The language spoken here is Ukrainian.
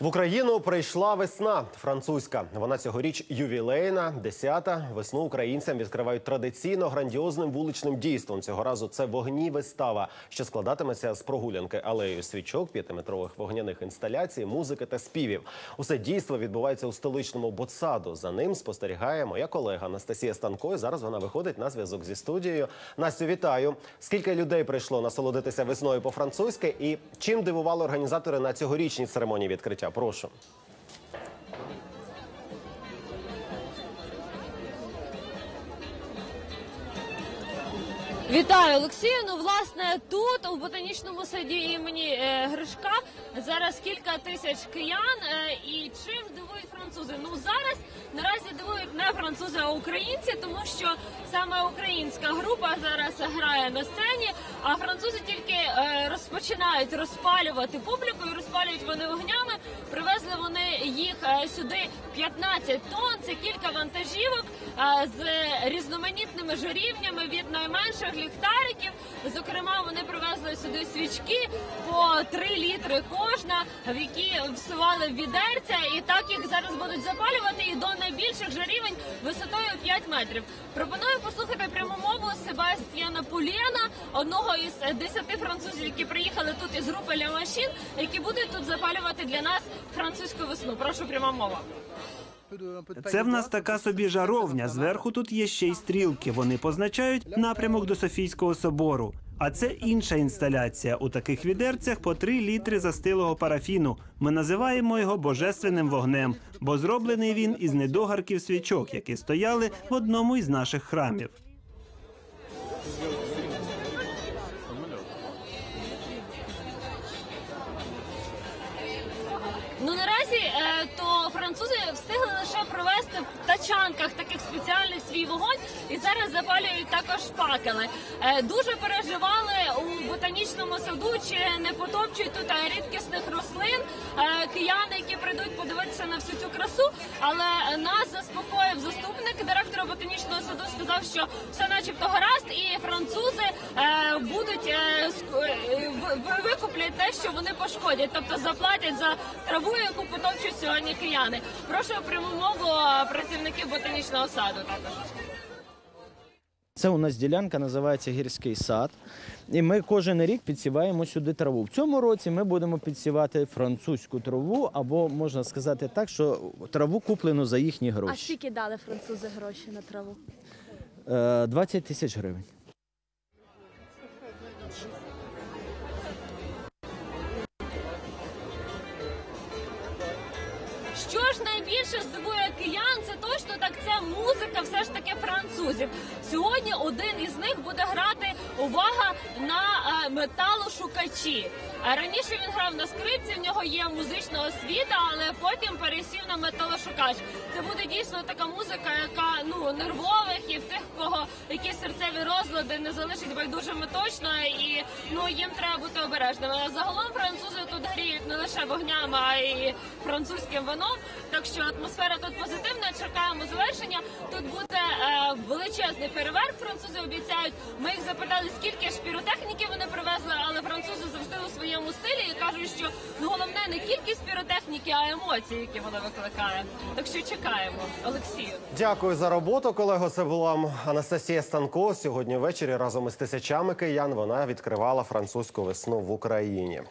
В Україну прийшла весна французька. Вона цьогоріч ювілейна, десята. Весну українцям відкривають традиційно грандіозним вуличним дійством. Цього разу це вогні вистава, що складатиметься з прогулянки алеєю свічок, п'ятиметрових вогняних інсталяцій, музики та співів. Усе дійство відбувається у столичному Ботсаду. За ним спостерігає моя колега Анастасія Станко. Зараз вона виходить на зв'язок зі студією. Настю, вітаю! Скільки людей прийшло насолодитися весною по-французьки і чим дивували організатори на цьогорічній церемонії відкриття? Прошу. Вітаю, Олексію. Ну, власне, тут у ботанічному саді імені е, Гришка зараз кілька тисяч киян. Е, і чим дивують французи? Ну зараз наразі дивують не французи, а українці, тому що саме українська група зараз грає на сцені, а французи тільки е, розпочинають розпалювати публіку і розпалюють вони вогнями. Їх е, сюди 15 тонн. Це кілька вантажівок е, з різноманітними журівнями від найменших ліхтариків. Зокрема, вони привезли сюди свічки по 3 літри кожна, в які всували відерця, і так їх зараз будуть запалювати і до найбільших жарівень висотою 5 метрів. Пропоную послухати пряму мову Себастьяна Пулєна, одного із 10 французів, які приїхали тут із групи Ля Машін, які будуть тут запалювати для нас французьку весну. Прошу пряма мова. Це в нас така собі жаровня. Зверху тут є ще й стрілки. Вони позначають напрямок до Софійського собору. А це інша інсталяція. У таких відерцях по 3 літри застилого парафіну. Ми називаємо його божественним вогнем, бо зроблений він із недогарків свічок, які стояли в одному із наших храмів. Ну наразі е, то французи встигли лише провести в тачанках таких спеціальних свій вогонь і зараз запалюють також факели. Е, дуже переживали у ботанічному саду, чи не потопчують тут е, рідкісних рослин кияни, які прийдуть подивитися на всю цю красу. Але нас заспокоїв заступник директора ботанічного саду. Сказав, що все начебто гаразд, і французи е, будуть е, е, викуплять те, що вони пошкодять, тобто заплатять за траву, яку потопчуть сьогодні кияни. Прошу пряму мову працівників ботанічного саду також. Це у нас ділянка називається гірський сад, і ми кожен рік підсіваємо сюди траву. В цьому році ми будемо підсівати французьку траву, або можна сказати так, що траву куплену за їхні гроші. А скільки дали французи гроші на траву? Е, 20 тисяч гривень. Що ж найбільше здивує киян, це точно так ця музика все ж таки французів. Сьогодні один із них буде грати увага на е, металошукачі. А раніше він грав на скрипці, в нього є музична освіта, але потім пересів на металошукач. Це буде дійсно така музика, яка ну нервових і в тих, кого якісь серцеві розлади не залишить байдужими точно, і ну їм треба бути обережними. А загалом французи тут лише вогнями, а й французьким вином. Так що атмосфера тут позитивна. Чекаємо завершення. Тут буде е, величезний фейерверк. Французи обіцяють. Ми їх запитали, скільки ж піротехніки вони привезли, але французи завжди у своєму стилі і кажуть, що ну головне не кількість піротехніки, а емоції, які вона викликає. Так що чекаємо, Олексію. Дякую за роботу, колего. Це була Анастасія Станко. Сьогодні ввечері разом із тисячами киян вона відкривала французьку весну в Україні.